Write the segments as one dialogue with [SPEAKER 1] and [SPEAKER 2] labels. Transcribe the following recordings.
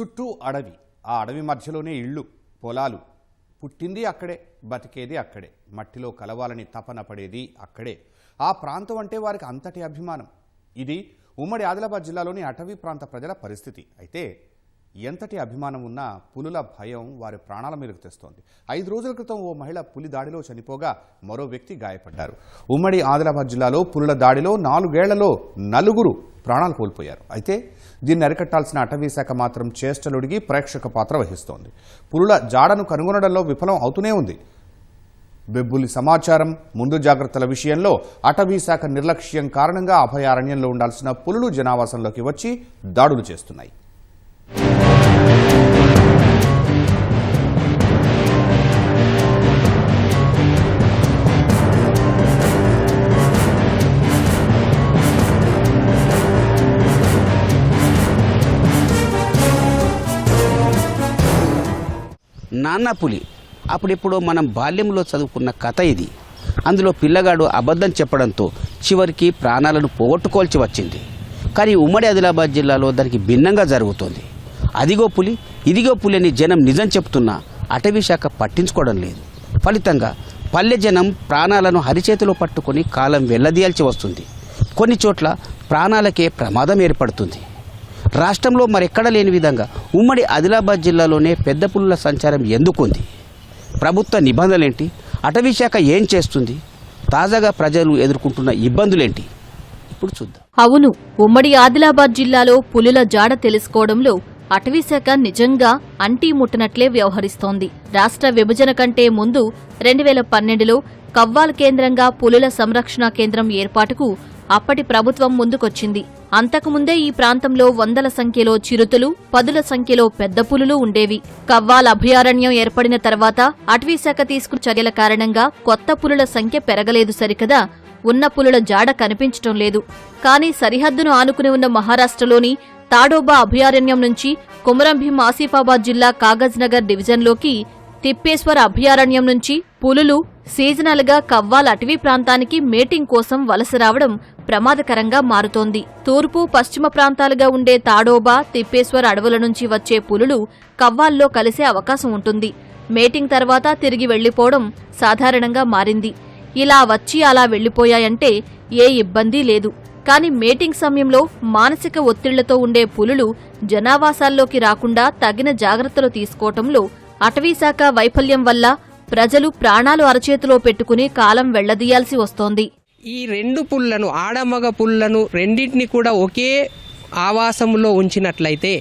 [SPEAKER 1] చుట్టూ అడవి. ఆ అడవి మధ్యలోనే ఇళ్ళు పొలాలు. పుట్టింది అక్కడే బతికేది అక్కడే. మట్టిలో కలవాలని తపన పడేది అక్కడే. ఆ ప్రాంతం అంటే వారికి అంతటి అభిమానం. ఇది ఉమ్మడి ఆదిలాబాద్ జిల్లాలోని అటవీ ప్రాంత ప్రజల పరిస్థితి. అయితే ఎంతటి అభిమానం ఉన్నా పులుల భయం వారి ప్రాణాల మీదకు తెస్తోంది. ఐదు రోజుల క్రితం ఓ మహిళ పులి దాడిలో చనిపోగా మరో వ్యక్తి గాయపడ్డారు. ఉమ్మడి ఆదిలాబాద్ జిల్లాలో పులుల దాడిలో నాలుగేళ్ళలో నలుగురు ప్రాణాలు కోల్పోయారు. అయితే దీన్ని అరికట్టాల్సిన అటవీ శాఖ మాత్రం చేష్టలుడిగి ప్రేక్షక పాత్ర వహిస్తోంది. పులుల జాడను కనుగొనడంలో విఫలం అవుతూనే ఉంది. బెబ్బులి సమాచారం ముందు జాగ్రత్తల విషయంలో అటవీ శాఖ నిర్లక్ష్యం కారణంగా అభయారణ్యంలో ఉండాల్సిన పులులు జనావాసంలోకి వచ్చి దాడులు చేస్తున్నాయి.
[SPEAKER 2] నాన్న పులి. అప్పుడెప్పుడో మనం బాల్యంలో చదువుకున్న కథ ఇది. అందులో పిల్లగాడు అబద్ధం చెప్పడంతో చివరికి ప్రాణాలను పోగొట్టుకోవాల్సి వచ్చింది. కానీ ఉమ్మడి ఆదిలాబాద్ జిల్లాలో దానికి భిన్నంగా జరుగుతోంది. అదిగో పులి ఇదిగో పులి అని జనం నిజం చెప్తున్నా అటవీ శాఖ పట్టించుకోవడం లేదు. ఫలితంగా పల్లె జనం ప్రాణాలను హరిచేతిలో పట్టుకొని కాలం వెళ్ళదీయాల్సి వస్తుంది. కొన్ని చోట్ల ప్రాణాలకే ప్రమాదం ఏర్పడుతుంది. రాష్ట్రంలో మరెక్కడ లేని విధంగా ఉమ్మడి ఆదిలాబాద్ జిల్లాలోనే పెద్ద పులుల సంచారం ఎందుకుంది? ప్రభుత్వ నిబంధనలేంటి? అటవీ శాఖ ఏం చేస్తుంది? తాజాగా ప్రజలు ఎదుర్కొంటున్న ఇబ్బందులేంటి? ఇప్పుడు చూద్దాం.
[SPEAKER 3] అవును ఉమ్మడి ఆదిలాబాద్ జిల్లాలో పులుల జాడ తెలుసుకోవడంలో అటవీశాఖ నిజంగా అంటీ ముట్టనట్లే వ్యవహరిస్తోంది. రాష్ట్ర విభజన కంటే ముందు రెండు వేల పన్నెండులో కవ్వాల్ కేంద్రంగా పులుల సంరక్షణ కేంద్రం ఏర్పాటుకు అప్పటి ప్రభుత్వం ముందుకొచ్చింది. అంతకుముందే ఈ ప్రాంతంలో వందల సంఖ్యలో చిరుతలు పదుల సంఖ్యలో పెద్ద పులులు ఉండేవి. కవ్వాల్ అభయారణ్యం ఏర్పడిన తర్వాత అటవీశాఖ తీసుకున్న చర్యల కారణంగా కొత్త పులుల సంఖ్య పెరగలేదు సరికదా ఉన్న పులుల జాడ కనిపించటం లేదు. కానీ సరిహద్దును ఆనుకుని ఉన్న మహారాష్ట్రలోని తాడోబా అభయారణ్యం నుంచి కుమరంభీం ఆసిఫాబాద్ జిల్లా కాగజ్నగర్ డివిజన్లోకి తిప్పేశ్వర అభయారణ్యం నుంచి పులులు సీజనల్గా కవ్వాల్ అటవీ ప్రాంతానికి మేటింగ్ కోసం వలస రావడం ప్రమాదకరంగా మారుతోంది. తూర్పు పశ్చిమ ప్రాంతాలుగా ఉండే తాడోబా తిప్పేశ్వర్ అడవుల నుంచి వచ్చే పులులు కవ్వాల్లో కలిసే అవకాశం ఉంటుంది. మేటింగ్ తర్వాత తిరిగి వెళ్ళిపోవడం సాధారణంగా మారింది. ఇలా వచ్చి అలా వెళ్ళిపోయాయంటే ఏ ఇబ్బంది లేదు. కానీ మేటింగ్ సమయంలో మానసిక ఒత్తిళ్ళతో ఉండే పులులు జనావాసాల్లోకి రాకుండా తగిన జాగ్రత్తలు తీసుకోవటంలో అటవీశాఖ వైఫల్యం వల్ల ప్రజలు ప్రాణాలు అరచేతిలో పెట్టుకుని కాలం వెళ్ళదీయాల్సి వస్తోంది.
[SPEAKER 4] ఈ రెండు పుల్లను ఆడమగ పుల్లను రెండింటిని కూడా ఒకే ఆవాసంలో ఉంచినట్లయితే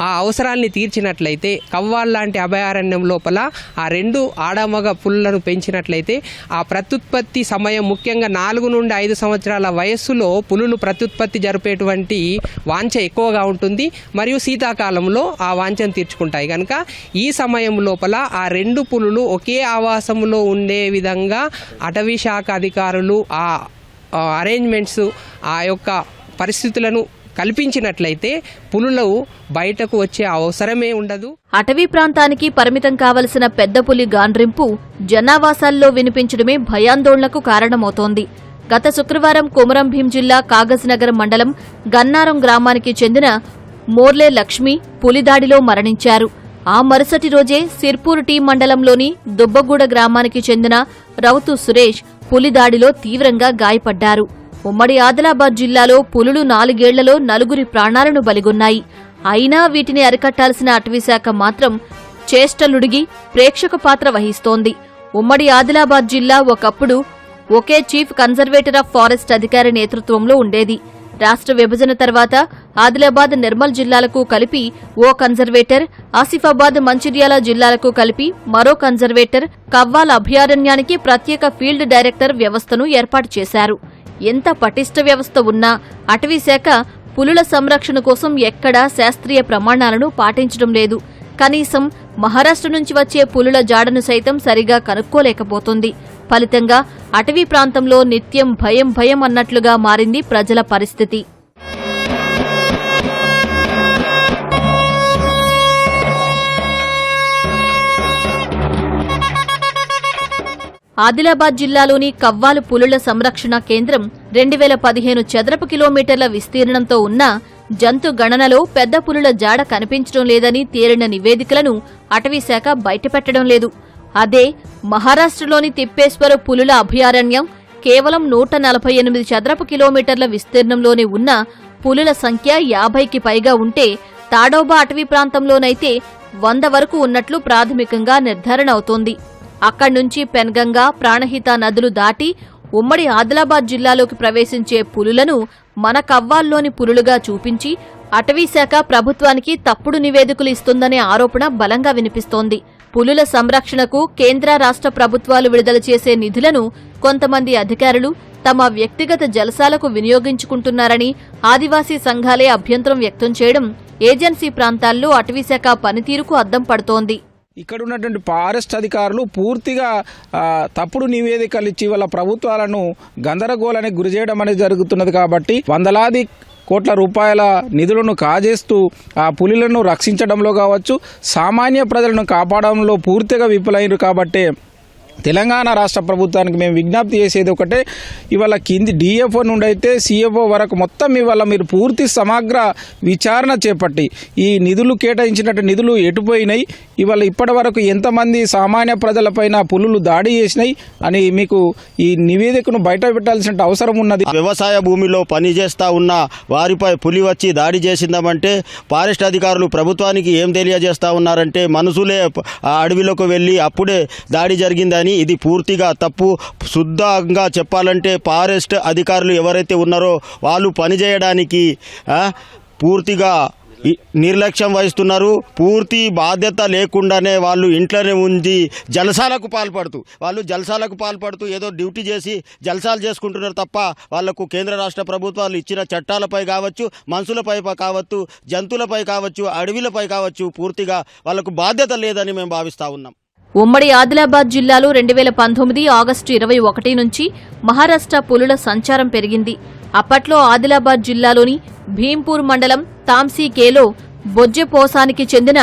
[SPEAKER 4] ఆ అవసరాల్ని తీర్చినట్లయితే కవ్వాల్ లాంటి అభయారణ్యం లోపల ఆ రెండు ఆడమగ పుల్లను పెంచినట్లయితే ఆ ప్రత్యుత్పత్తి సమయం ముఖ్యంగా నాలుగు నుండి ఐదు సంవత్సరాల వయస్సులో పులులు ప్రత్యుత్పత్తి జరిపేటువంటి వాంఛ ఎక్కువగా ఉంటుంది. మరియు శీతాకాలంలో ఆ వాంఛను తీర్చుకుంటాయి. కనుక ఈ సమయం లోపల ఆ రెండు పులులు ఒకే ఆవాసంలో ఉండే విధంగా అటవీ శాఖ అధికారులు ఆ అరేంజ్మెంట్స్ ఆ యొక్క పరిస్థితులను కల్పించినట్లయితే పులులు బయటకు వచ్చే అవసరమే ఉండదు.
[SPEAKER 3] అటవీ ప్రాంతానికి పరిమితం కావలసిన పెద్ద పులి గాండ్రింపు జనావాసాల్లో వినిపించడమే భయాందోళనకు కారణమవుతోంది. గత శుక్రవారం కొమరం భీం జిల్లా కాగజ్నగర్ మండలం గన్నారం గ్రామానికి చెందిన మోర్లే లక్ష్మి పులిదాడిలో మరణించారు. ఆ మరుసటి రోజే సిర్పూర్ టీ మండలంలోని దుబ్బగూడ గ్రామానికి చెందిన రౌతు సురేష్ పులిదాడిలో తీవ్రంగా గాయపడ్డారు. ఉమ్మడి ఆదిలాబాద్ జిల్లాలో పులులు నాలుగేళ్ళలో నలుగురి ప్రాణాలను బలిగొన్నాయి. అయినా వీటిని అరికట్టాల్సిన అటవీశాఖ మాత్రం చేష్టలుడిగి ప్రేక్షక పాత్ర వహిస్తోంది. ఉమ్మడి ఆదిలాబాద్ జిల్లా ఒకప్పుడు ఒకే చీఫ్ కన్జర్వేటర్ ఆఫ్ ఫారెస్ట్ అధికారి నేతృత్వంలో ఉండేది. రాష్ట్ర విభజన తర్వాత ఆదిలాబాద్ నిర్మల్ జిల్లాలకు కలిపి ఓ కన్జర్వేటర్ ఆసిఫాబాద్ మంచిర్యాల జిల్లాలకు కలిపి మరో కన్జర్వేటర్ కవ్వాల్ అభయారణ్యానికి ప్రత్యేక ఫీల్డ్ డైరెక్టర్ వ్యవస్థను ఏర్పాటు చేశారు. ఎంత పటిష్ట వ్యవస్థ ఉన్నా అటవీశాఖ పులుల సంరక్షణ కోసం ఎక్కడా శాస్త్రీయ ప్రమాణాలను పాటించడం లేదు. కనీసం మహారాష్ట్ర నుంచి వచ్చే పులుల జాడను సైతం సరిగా కనుక్కోలేకపోతుంది. ఫలితంగా అటవీ ప్రాంతంలో నిత్యం భయం భయం అన్నట్లుగా మారింది ప్రజల పరిస్థితి. ఆదిలాబాద్ జిల్లాలోని కవ్వాలు పులుల సంరక్షణ కేంద్రం రెండు వేల పదిహేను చదరపు కిలోమీటర్ల విస్తీర్ణంతో ఉన్న జంతు గణనలో పెద్ద పులుల జాడ కనిపించడం లేదని తేలిన నివేదికలను అటవీశాఖ బయటపెట్టడం లేదు. అదే మహారాష్ట్రలోని తిప్పేశ్వర పులుల అభయారణ్యం కేవలం నూట నలభై ఎనిమిది చదరపు కిలోమీటర్ల విస్తీర్ణంలోనే ఉన్న పులుల సంఖ్య యాభైకి పైగా ఉంటే తాడోబా అటవీ ప్రాంతంలోనైతే వంద వరకు ఉన్నట్లు ప్రాథమికంగా నిర్ధారణ అవుతోంది. అక్కడి నుంచి పెన్గంగా ప్రాణహిత నదులు దాటి ఉమ్మడి ఆదిలాబాద్ జిల్లాలోకి ప్రవేశించే పులులను మన కవ్వాల్లోని పులులుగా చూపించి అటవీశాఖ ప్రభుత్వానికి తప్పుడు నివేదికలు ఇస్తుందనే ఆరోపణ బలంగా వినిపిస్తోంది. పులుల సంరక్షణకు కేంద్ర రాష్ట్ర ప్రభుత్వాలు విడుదల చేసే నిధులను కొంతమంది అధికారులు తమ వ్యక్తిగత జలసాలకు వినియోగించుకుంటున్నారని ఆదివాసీ సంఘాలే అభ్యంతరం వ్యక్తం చేయడం ఏజెన్సీ ప్రాంతాల్లో అటవీశాఖ పనితీరుకు అద్దం పడుతోంది.
[SPEAKER 5] ఇక్కడ ఉన్నటువంటి ఫారెస్ట్ అధికారులు పూర్తిగా తప్పుడు నివేదికలు ఇచ్చి వాళ్ళ ప్రభుత్వాలను గందరగోళానికి గురి చేయడం అనేది జరుగుతున్నది కాబట్టి వందలాది కోట్ల రూపాయల నిధులను కాజేస్తూ ఆ పులులను రక్షించడంలో కావచ్చు సామాన్య ప్రజలను కాపాడంలో పూర్తిగా విఫలైనరు కాబట్టి తెలంగాణ రాష్ట్ర ప్రభుత్వానికి మేము విజ్ఞప్తి చేసేది ఒకటే ఇవాళ కింది డిఎఫ్ఓ నుండి అయితే సిఎఫ్ఓ వరకు మొత్తం ఇవాళ మీరు పూర్తి సమగ్ర విచారణ చేపట్టి ఈ నిధులు కేటాయించినట్టు నిధులు ఎటుపోయినాయి ఇవాళ ఇప్పటి వరకు ఎంతమంది సామాన్య ప్రజలపైన పులులు దాడి చేసినాయి అని మీకు ఈ నివేదికను బయట పెట్టాల్సిన అవసరం ఉన్నది.
[SPEAKER 6] వ్యవసాయ భూమిలో పని చేస్తా ఉన్న వారిపై పులి వచ్చి దాడి చేసిందామంటే ఫారెస్ట్ అధికారులు ప్రభుత్వానికి ఏం తెలియజేస్తా ఉన్నారంటే మనుషులే ఆ అడవిలోకి వెళ్ళి అప్పుడే దాడి జరిగిందని ఇది పూర్తిగా తప్పు. శుద్ధంగా చెప్పాలంటే ఫారెస్ట్ అధికారులు ఎవరైతే ఉన్నారో వాళ్ళు పనిచేయడానికి పూర్తిగా నిర్లక్ష్యం వహిస్తున్నారు. పూర్తి బాధ్యత లేకుండానే వాళ్ళు ఇంట్లోనే ఉండి జలసాలకు పాల్పడుతూ వాళ్ళు జలసాలకు పాల్పడుతూ ఏదో డ్యూటీ చేసి జలసాలు చేసుకుంటున్నారు తప్ప వాళ్ళకు కేంద్ర రాష్ట్ర ప్రభుత్వాలు ఇచ్చిన చట్టాలపై కావచ్చు మనుషులపై కావచ్చు జంతువులపై కావచ్చు అడవిలపై కావచ్చు పూర్తిగా వాళ్ళకు బాధ్యత లేదని మేము భావిస్తూ ఉన్నాం.
[SPEAKER 3] ఉమ్మడి ఆదిలాబాద్ జిల్లాలో రెండు వేల పంతొమ్మిది ఆగస్టు ఇరవై ఒకటి నుంచి మహారాష్ట్ర పులుల సంచారం పెరిగింది. అప్పట్లో ఆదిలాబాద్ జిల్లాలోని భీంపూర్ మండలం తాంసీకేలో బొజ్జెపోసానికి చెందిన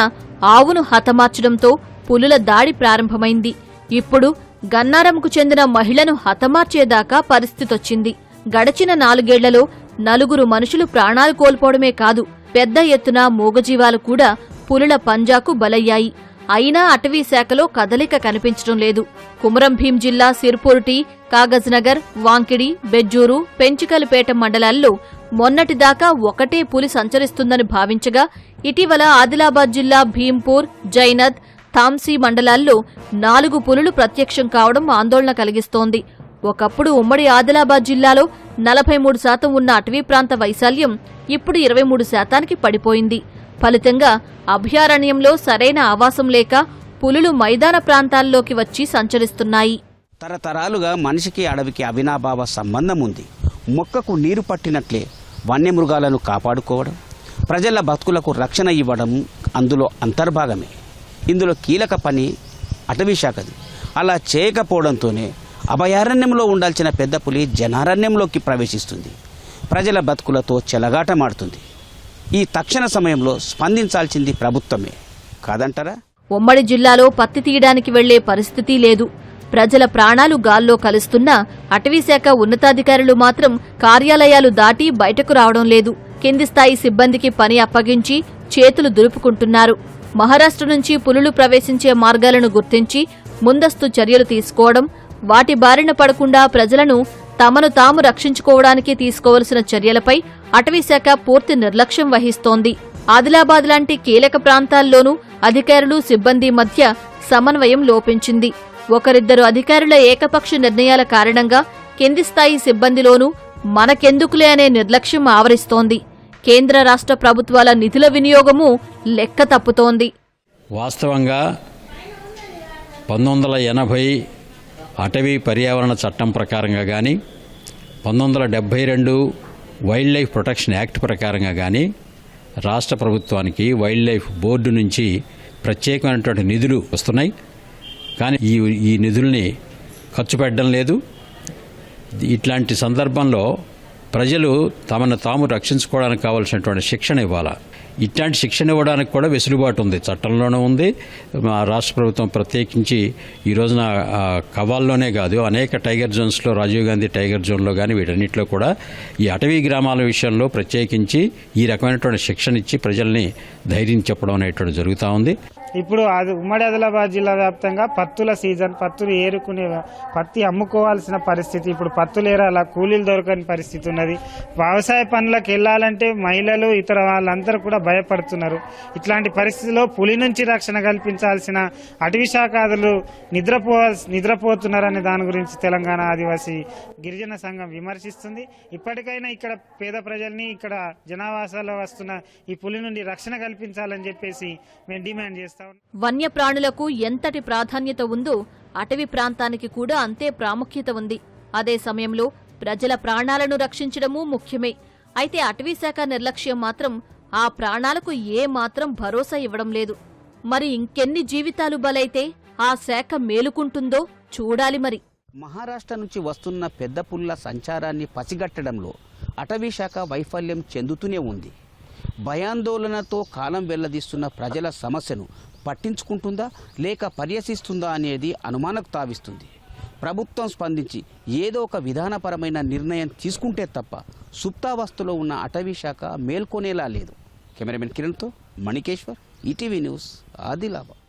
[SPEAKER 3] ఆవును హతమార్చడంతో పులుల దాడి ప్రారంభమైంది. ఇప్పుడు గన్నారంకు చెందిన మహిళను హతమార్చేదాకా పరిస్థితొచ్చింది. గడచిన నాలుగేళ్ళలో నలుగురు మనుషులు ప్రాణాలు కోల్పోవడమే కాదు పెద్ద ఎత్తున మూగజీవాలు కూడా పులుల పంజాకు బలయ్యాయి. అయినా అటవీ శాఖలో కదలిక కనిపించడం లేదు. కుమరం భీం జిల్లా సిర్పూర్టి కాగజ్నగర్ వాంకిడి బెజ్జూరు పెంచికలపేట మండలాల్లో మొన్నటిదాకా ఒకటే పులి సంచరిస్తుందని భావించగా ఇటీవల ఆదిలాబాద్ జిల్లా భీంపూర్ జైనద్ థామ్సీ మండలాల్లో నాలుగు పులులు ప్రత్యక్షం కావడం ఆందోళన కలిగిస్తోంది. ఒకప్పుడు ఉమ్మడి ఆదిలాబాద్ జిల్లాలో నలభై మూడు శాతం ఉన్న అటవీ ప్రాంత వైశాల్యం ఇప్పుడు ఇరవై మూడు శాతానికి పడిపోయింది. ఫలితంగా అభయారణ్యంలో సరైన ఆవాసం లేక పులులు మైదాన ప్రాంతాల్లోకి వచ్చి సంచరిస్తున్నాయి.
[SPEAKER 2] తరతరాలుగా మనిషికి అడవికి అవినాభావ సంబంధం ఉంది. మొక్కకు నీరు పట్టినట్లే వన్యమృగాలను కాపాడుకోవడం ప్రజల బతుకులకు రక్షణ ఇవ్వడం అందులో అంతర్భాగమే. ఇందులో కీలక పని అటవీ శాఖది. అలా చేయకపోవడంతోనే అభయారణ్యంలో ఉండాల్సిన పెద్ద పులి జనారణ్యంలోకి ప్రవేశిస్తుంది. ప్రజల బతుకులతో చెలగాటమాడుతుంది. ఈ తక్షణ సమయంలో స్పందించాల్సింది ప్రభుత్వమే. కాదంటారా?
[SPEAKER 3] ఉమ్మడి జిల్లాలో పత్తి తీయడానికి వెళ్ళే పరిస్థితి లేదు. ప్రజల ప్రాణాలు గాల్లో కలుస్తున్నా అటవీశాఖ ఉన్నతాధికారులు మాత్రం కార్యాలయాలు దాటి బయటకు రావడం లేదు. కింది స్థాయి సిబ్బందికి పని అప్పగించి చేతులు దులుపుకుంటున్నారు. మహారాష్ట్ర నుంచి పులులు ప్రవేశించే మార్గాలను గుర్తించి ముందస్తు చర్యలు తీసుకోవడం వాటి బారిన పడకుండా ప్రజలను తమను తాము రక్షించుకోవడానికి తీసుకోవలసిన చర్యలపై అటవీశాఖ పూర్తి నిర్లక్ష్యం వహిస్తోంది. ఆదిలాబాద్ లాంటి కీలక ప్రాంతాల్లోనూ అధికారులు సిబ్బంది మధ్య సమన్వయం లోపించింది. ఒకరిద్దరు అధికారుల ఏకపక్ష నిర్ణయాల కారణంగా కింది స్థాయి సిబ్బందిలోనూ మనకెందుకులే అనే నిర్లక్ష్యం ఆవరిస్తోంది. కేంద్ర రాష్ట్ర ప్రభుత్వాల నిధుల వినియోగము లెక్క తప్పుతోంది.
[SPEAKER 7] వాస్తవంగా పంతొమ్మిది వందల ఎనభై అటవీ పర్యావరణ చట్టం ప్రకారంగా కానీ పంతొమ్మిది వందల డెబ్భై రెండు వైల్డ్ లైఫ్ ప్రొటెక్షన్ యాక్ట్ ప్రకారంగా కానీ రాష్ట్ర ప్రభుత్వానికి వైల్డ్ లైఫ్ బోర్డు నుంచి ప్రత్యేకమైనటువంటి నిధులు వస్తున్నాయి. కానీ ఈ ఈ నిధుల్ని ఖర్చు పెట్టడం లేదు. ఇట్లాంటి సందర్భంలో ప్రజలు తమను తాము రక్షించుకోవడానికి కావాల్సినటువంటి శిక్షణ ఇవ్వాలి? ఇట్లాంటి శిక్షణ ఇవ్వడానికి కూడా వెసులుబాటు ఉంది. చట్టంలోనే ఉంది. మా రాష్ట్ర ప్రభుత్వం ప్రత్యేకించి ఈ రోజున కవాల్లోనే కాదు అనేక టైగర్ జోన్స్లో రాజీవ్ గాంధీ టైగర్ జోన్లో కానీ వీటన్నిటిలో కూడా ఈ అటవీ గ్రామాల విషయంలో ప్రత్యేకించి ఈ రకమైనటువంటి శిక్షణ ఇచ్చి ప్రజల్ని ధైర్యం చెప్పడం అనేటువంటి జరుగుతూ ఉంది.
[SPEAKER 8] ఇప్పుడు అది ఉమ్మడి ఆదిలాబాద్ జిల్లా వ్యాప్తంగా పత్తుల సీజన్ పత్తులు ఏరుకునే పత్తి అమ్ముకోవాల్సిన పరిస్థితి ఇప్పుడు పత్తులు ఏరాలా కూలీలు దొరకని పరిస్థితి ఉన్నది. వ్యవసాయ పనులకు వెళ్ళాలంటే మహిళలు ఇతర వాళ్ళందరూ కూడా భయపడుతున్నారు. ఇట్లాంటి పరిస్థితిలో పులి నుంచి రక్షణ కల్పించాల్సిన అటవీ శాఖాదులు నిద్రపో నిద్రపోతున్నారనే దాని గురించి తెలంగాణ ఆదివాసీ గిరిజన సంఘం విమర్శిస్తుంది. ఇప్పటికైనా ఇక్కడ పేద ప్రజల్ని ఇక్కడ జనావాసాల్లో వస్తున్న ఈ పులి నుండి రక్షణ కల్పించాలని చెప్పేసి మేము డిమాండ్ చేస్తాం.
[SPEAKER 3] వన్యప్రాణులకు ఎంతటి ప్రాధాన్యత ఉందో అటవీ ప్రాంతానికి కూడా అంతే ప్రాముఖ్యత ఉంది. అదే సమయంలో ప్రజల ప్రాణాలను రక్షించడమూ ముఖ్యమే. అయితే అటవీశాఖ నిర్లక్ష్యం మాత్రం ఆ ప్రాణాలకు ఏ మాత్రం భరోసా ఇవ్వడం లేదు. మరి ఇంకెన్ని జీవితాలు బలైతే ఆ శాఖ మేలుకుంటుందో చూడాలి మరి.
[SPEAKER 2] మహారాష్ట్ర నుంచి వస్తున్న పెద్ద పుల్ల సంచారాన్ని పసిగట్టడంలో అటవీ శాఖ వైఫల్యం చెందుతూనే ఉంది. భయాందోళనతో కాలం వెల్లదీస్తున్న ప్రజల సమస్యను పట్టించుకుంటుందా లేక పర్యసిస్తుందా అనేది అనుమానకు తావిస్తుంది. ప్రభుత్వం స్పందించి ఏదో ఒక విధానపరమైన నిర్ణయం తీసుకుంటే తప్ప సుప్తావస్థలో ఉన్న అటవీ శాఖ మేల్కొనేలా లేదు. కెమెరామెన్ కిరణ్తో మణికేశ్వర్ ఈటీవీ న్యూస్ ఆదిలాబాద్.